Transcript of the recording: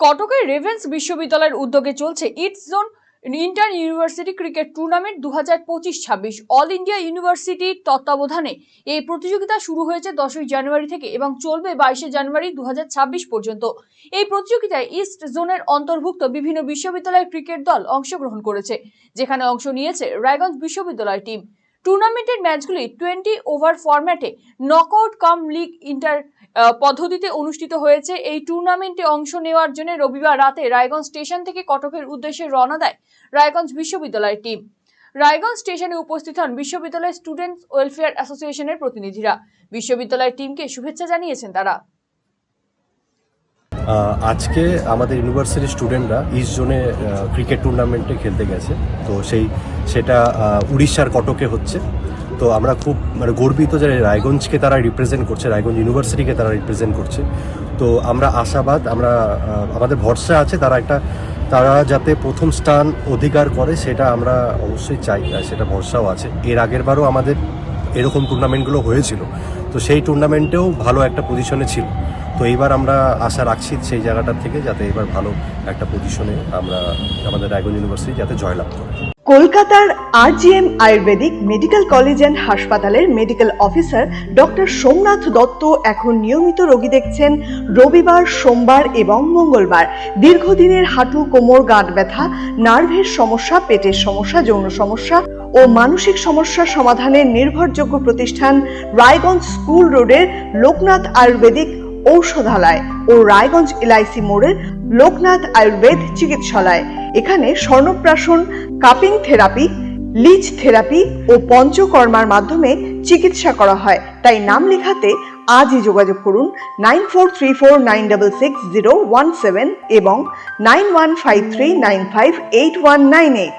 কটকের রেভেন্স বিশ্ববিদ্যালয়ের উদ্যোগে চলছে it's zone inter university cricket tournament দু হাজার পঁচিশ ছাব্বিশ। অল ইন্ডিয়া ইউনিভার্সিটির তত্ত্বাবধানে এই প্রতিযোগিতা শুরু হয়েছে দশই জানুয়ারি থেকে এবং চলবে বাইশে জানুয়ারি দু পর্যন্ত। এই প্রতিযোগিতায় ইস্ট জোনের অন্তর্ভুক্ত বিভিন্ন বিশ্ববিদ্যালয়ের ক্রিকেট দল অংশগ্রহণ করেছে, যেখানে অংশ নিয়েছে রায়গঞ্জ বিশ্ববিদ্যালয় টিম টুর্নামেন্টের ম্যাচগুলি টোয়েন্টি ওভার ফরম্যাটে নকআউট কাম লিগ ইন্টার পদ্ধতিতে অনুষ্ঠিত হয়েছে। এই টুর্নামেন্টে অংশ নেওয়ার জন্য রবিবার রাতে রায়গঞ্জ স্টেশন থেকে কটকের উদ্দেশ্যে রওনা দেয় রায়গঞ্জ বিশ্ববিদ্যালয়ের টিম। রায়গঞ্জ স্টেশনে উপস্থিত হন বিশ্ববিদ্যালয় স্টুডেন্টস ওয়েলফেয়ার অ্যাসোসিয়েশনের প্রতিনিধিরা। বিশ্ববিদ্যালয়ের টিমকে শুভেচ্ছা জানিয়েছেন তারা। আজকে আমাদের ইউনিভার্সিটির স্টুডেন্টরা ইস্ট জোনে ক্রিকেট টুর্নামেন্টে খেলতে গেছে। তো সেই, সেটা উড়িষ্যার কটকে হচ্ছে। তো আমরা খুব মানে গর্বিত যে রায়গঞ্জকে তারা রিপ্রেজেন্ট করছে, রায়গঞ্জ ইউনিভার্সিটিকে তারা রিপ্রেজেন্ট করছে। তো আমরা আশাবাদ, আমরা আমাদের ভরসা আছে তারা একটা, তারা যাতে প্রথম স্থান অধিকার করে, সেটা আমরা অবশ্যই চাই, আর সেটা ভরসাও আছে। এর আগের বারও আমাদের এরকম টুর্নামেন্টগুলো হয়েছিল। তো সেই টুর্নামেন্টেও ভালো একটা পজিশনে ছিল। তো এইবার আমরা আশা রাখছি সেই জায়গাটার থেকে যাতে এবার ভালো একটা পজিশনে আমরা আমাদের রায়গঞ্জ ইউনিভার্সিটি যাতে জয়লাভ করে। কলকাতার RGM Ayurvedic medical college and হাসপাতালের medical officer doctor Somnath Dutta এখন নিয়মিত রোগী দেখছেন রবিবার, সোমবার এবং মঙ্গলবার। দীর্ঘদিনের হাঁটু, কোমর, গাঁট ব্যথা, নার্ভের সমস্যা, পেটের সমস্যা, যৌন সমস্যা ও মানসিক সমস্যা সমাধানের নির্ভরযোগ্য প্রতিষ্ঠান রায়গঞ্জ স্কুল রোডের লোকনাথ আয়ুর্বেদিক ঔষধালয় ও রায়গঞ্জ এলআইসি মোড়ের লোকনাথ আয়ুর্বেদ চিকিৎসালয়। এখানে স্বর্ণপ্রাশন, কাপিং থেরাপি লিচ থেরাপি ও পঞ্চকর্মার মাধ্যমে চিকিৎসা করা হয়। তাই নাম লেখাতে আজই যোগাযোগ করুন nine four three four nine double six zero one seven এবং nine one five three nine five eight one nine eight.